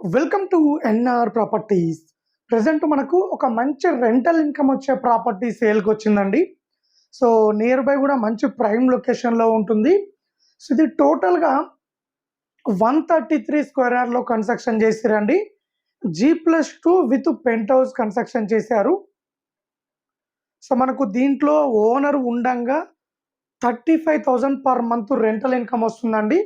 Welcome to NR properties present మనకు ఒక మంచి రెంటల్ ఇన్కమ్ వచ్చే ప్రాపర్టీ సేల్కి వచ్చిందండి. సో నియర్ బై కూడా మంచి ప్రైమ్ లొకేషన్లో ఉంటుంది. సో ఇది టోటల్గా వన్ థర్టీ త్రీ స్క్వేర్ యార్డ్లో కన్స్ట్రక్షన్ చేసిరండి. G plus two with penthouse construction చేశారు. సో మనకు దీంట్లో ఓనర్ ఉండంగా thirty five thousand per month rental income వస్తుందండి.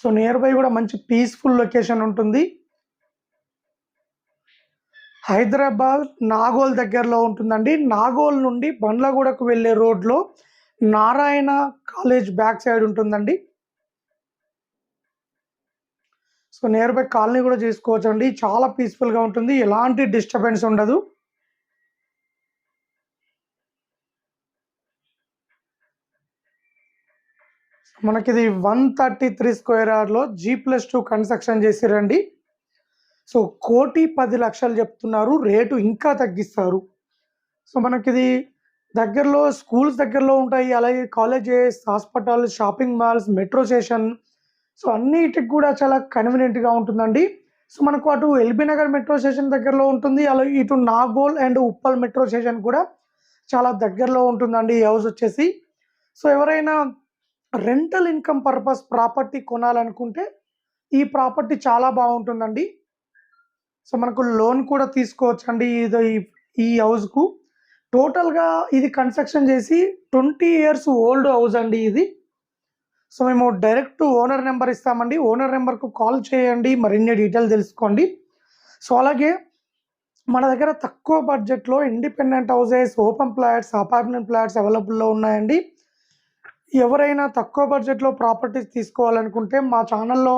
సో నియర్ బై కూడా మంచి పీస్ఫుల్ లొకేషన్ ఉంటుంది. హైదరాబాద్ నాగోల్ దగ్గరలో ఉంటుందండి. నాగోల్ నుండి బండ్లగూడకు వెళ్ళే రోడ్లో నారాయణ కాలేజ్ బ్యాక్ సైడ్ ఉంటుందండి. సో నియర్ బై కాలనీ కూడా చేసుకోవచ్చు అండి చాలా పీస్ఫుల్గా ఉంటుంది. ఎలాంటి డిస్టర్బెన్స్ ఉండదు. మనకి ఇది వన్ థర్టీ త్రీ స్క్వేర్ యార్డ్లో జీ ప్లస్ టూ కన్స్ట్రక్షన్ చేసిరండి. సో కోటి పది లక్షలు చెప్తున్నారు రేటు ఇంకా తగ్గిస్తారు. సో మనకి ఇది దగ్గరలో స్కూల్స్ దగ్గరలో ఉంటాయి అలాగే colleges hospital shopping malls metro station. So అన్నిటికి కూడా చాలా కన్వీనియంట్గా ఉంటుందండి. సో మనకు అటు ఎల్బీ నగర్ మెట్రో స్టేషన్ దగ్గరలో ఉంటుంది అలాగే ఇటు Nagole and Uppal metro station కూడా చాలా దగ్గరలో ఉంటుందండి ఈ హౌస్ వచ్చేసి. సో ఎవరైనా రెంటల్ ఇన్కమ్ పర్పస్ ప్రాపర్టీ కొనాలనుకుంటే ఈ ప్రాపర్టీ చాలా బాగుంటుందండి. సో మనకు లోన్ కూడా తీసుకోవచ్చు అండి ఇది ఈ- హౌస్కు టోటల్గా ఇది కన్స్ట్రక్షన్ చేసి ట్వంటీ ఇయర్స్ ఓల్డ్ హౌస్ అండి ఇది. సో మేము డైరెక్ట్ ఓనర్ నెంబర్ ఇస్తామండి. ఓనర్ నెంబర్కు కాల్ చేయండి. మరిన్ని డీటెయిల్ తెలుసుకోండి. సో అలాగే మన దగ్గర తక్కువ బడ్జెట్లో independent houses open flats apartment flats అవైలబుల్లో ఉన్నాయండి. ఎవరైనా తక్కువ బడ్జెట్లో ప్రాపర్టీస్ తీసుకోవాలనుకుంటే మా ఛానల్లో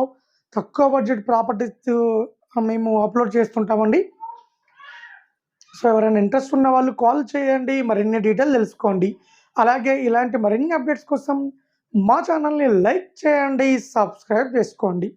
తక్కువ బడ్జెట్ ప్రాపర్టీస్ మేము అప్లోడ్ చేస్తుంటామండి. సో ఎవరైనా ఇంట్రెస్ట్ ఉన్న వాళ్ళు కాల్ చేయండి మరిన్ని డీటెయిల్ తెలుసుకోండి. అలాగే ఇలాంటి మరిన్ని అప్డేట్స్ కోసం మా ఛానల్ని లైక్ చేయండి సబ్స్క్రైబ్ చేసుకోండి.